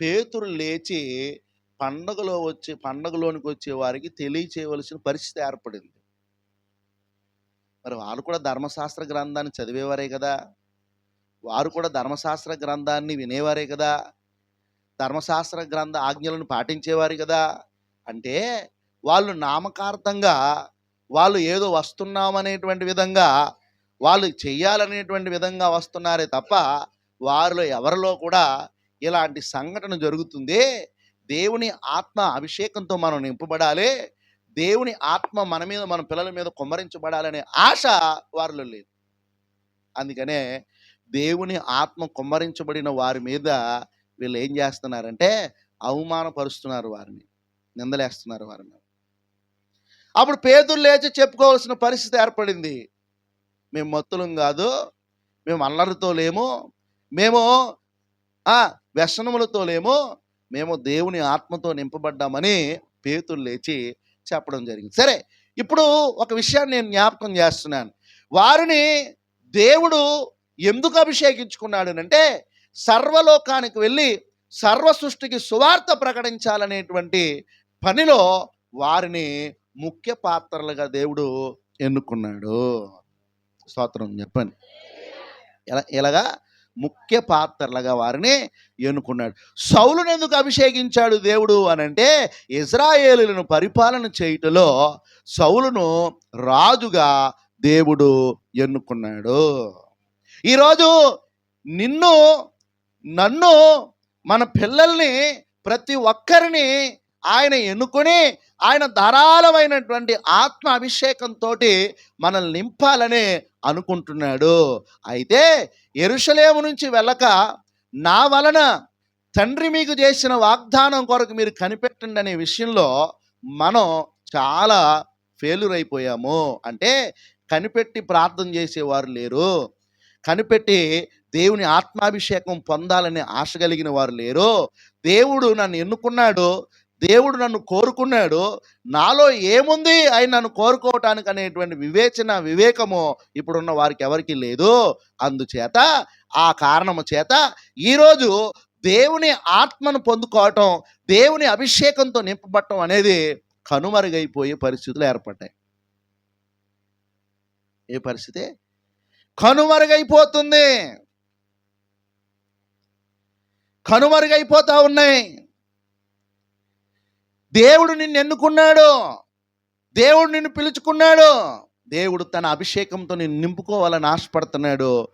పేతురు లేచి పండగలో వచ్చే పండగలోనికి వచ్చే వారికి తెలియచేయవలసిన పరిస్థితి ఏర్పడింది. మరి వారు కూడా ధర్మశాస్త్ర గ్రంథాన్ని చదివేవారే కదా? వారు కూడా ధర్మశాస్త్ర గ్రంథాన్ని వినేవారే కదా? ధర్మశాస్త్ర గ్రంథ ఆజ్ఞలను పాటించేవారు కదా? అంటే వాళ్ళు నామకార్థంగా వాళ్ళు ఏదో వస్తున్నామనేటువంటి విధంగా వాళ్ళు చెయ్యాలనేటువంటి విధంగా వస్తున్నారే తప్ప వారిలో ఎవరిలో కూడా ఇలాంటి సంఘటన జరుగుతుంది దేవుని ఆత్మ అభిషేకంతో మనం నింపబడాలి దేవుని ఆత్మ మన మీద మన పిల్లల మీద కుమ్మరించబడాలనే ఆశ వారిలో లేదు. అందుకనే దేవుని ఆత్మ కుమ్మరించబడిన వారి మీద వీళ్ళు ఏం చేస్తున్నారంటే అవమానపరుస్తున్నారు వారిని నిందలేస్తున్నారు వారిని. అప్పుడు పేదలు లేచి చెప్పుకోవాల్సిన పరిస్థితి ఏర్పడింది. మేము మత్తులం కాదు మేము అల్లరితో లేము మేము ఆ వ్యసనములతోనేమో మేము దేవుని ఆత్మతో నింపబడ్డామని పేతులు లేచి చెప్పడం జరిగింది. సరే ఇప్పుడు ఒక విషయాన్ని నేను జ్ఞాపకం చేస్తున్నాను. వారిని దేవుడు ఎందుకు అభిషేకించుకున్నాడు అంటే సర్వలోకానికి వెళ్ళి సర్వ సృష్టికి సువార్త ప్రకటించాలనేటువంటి పనిలో వారిని ముఖ్య పాత్రలుగా దేవుడు ఎన్నుకున్నాడు. స్తోత్రం చెప్పండి. ఎలా ఎలాగా? ముఖ్య పాత్రలుగా వారిని ఎన్నుకున్నాడు. సౌలును ఎందుకు అభిషేకించాడు దేవుడు అని అంటే ఇజ్రాయేలులను పరిపాలన చేయుటలో సౌలును రాజుగా దేవుడు ఎన్నుకున్నాడు. ఈరోజు నిన్ను నన్ను మన పిల్లల్ని ప్రతి ఒక్కరిని ఆయన ఎన్నుకొని ఆయన ధారాళమైనటువంటి ఆత్మ అభిషేకంతో మనల్ని నింపాలని అనుకుంటున్నాడు. అయితే ఎరుషలేము నుంచి వెళ్ళక నా వలన తండ్రి మీకు చేసిన వాగ్దానం కొరకు మీరు కనిపెట్టండి అనే విషయంలో మనం చాలా ఫెయిల్యూర్ అయిపోయాము అంటే కనిపెట్టి ప్రార్థన చేసేవారు లేరు. కనిపెట్టి దేవుని ఆత్మాభిషేకం పొందాలనే ఆశ కలిగిన వారు లేరు. దేవుడు నన్ను ఎన్నుకున్నాడు. దేవుడు నన్ను కోరుకున్నాడు. నాలో ఏముంది? ఆయన నన్ను కోరుకోవటానికి అనేటువంటి వివేచన వివేకము ఇప్పుడున్న వారికి ఎవరికి లేదు. అందుచేత ఆ కారణము చేత ఈరోజు దేవుని ఆత్మను పొందుకోవటం దేవుని అభిషేకంతో నింపబడటం అనేది కనుమరుగైపోయే పరిస్థితులు ఏర్పడ్డాయి. ఏ పరిస్థితి? కనుమరుగైపోతుంది. కనుమరుగైపోతా ఉన్నాయి. దేవుడు నిన్ను ఎన్నుకున్నాడు. దేవుడు నిన్ను పిలుచుకున్నాడు. దేవుడు తన అభిషేకంతో నిన్ను నింపుకోవాలని ఆశపడుతున్నాడు.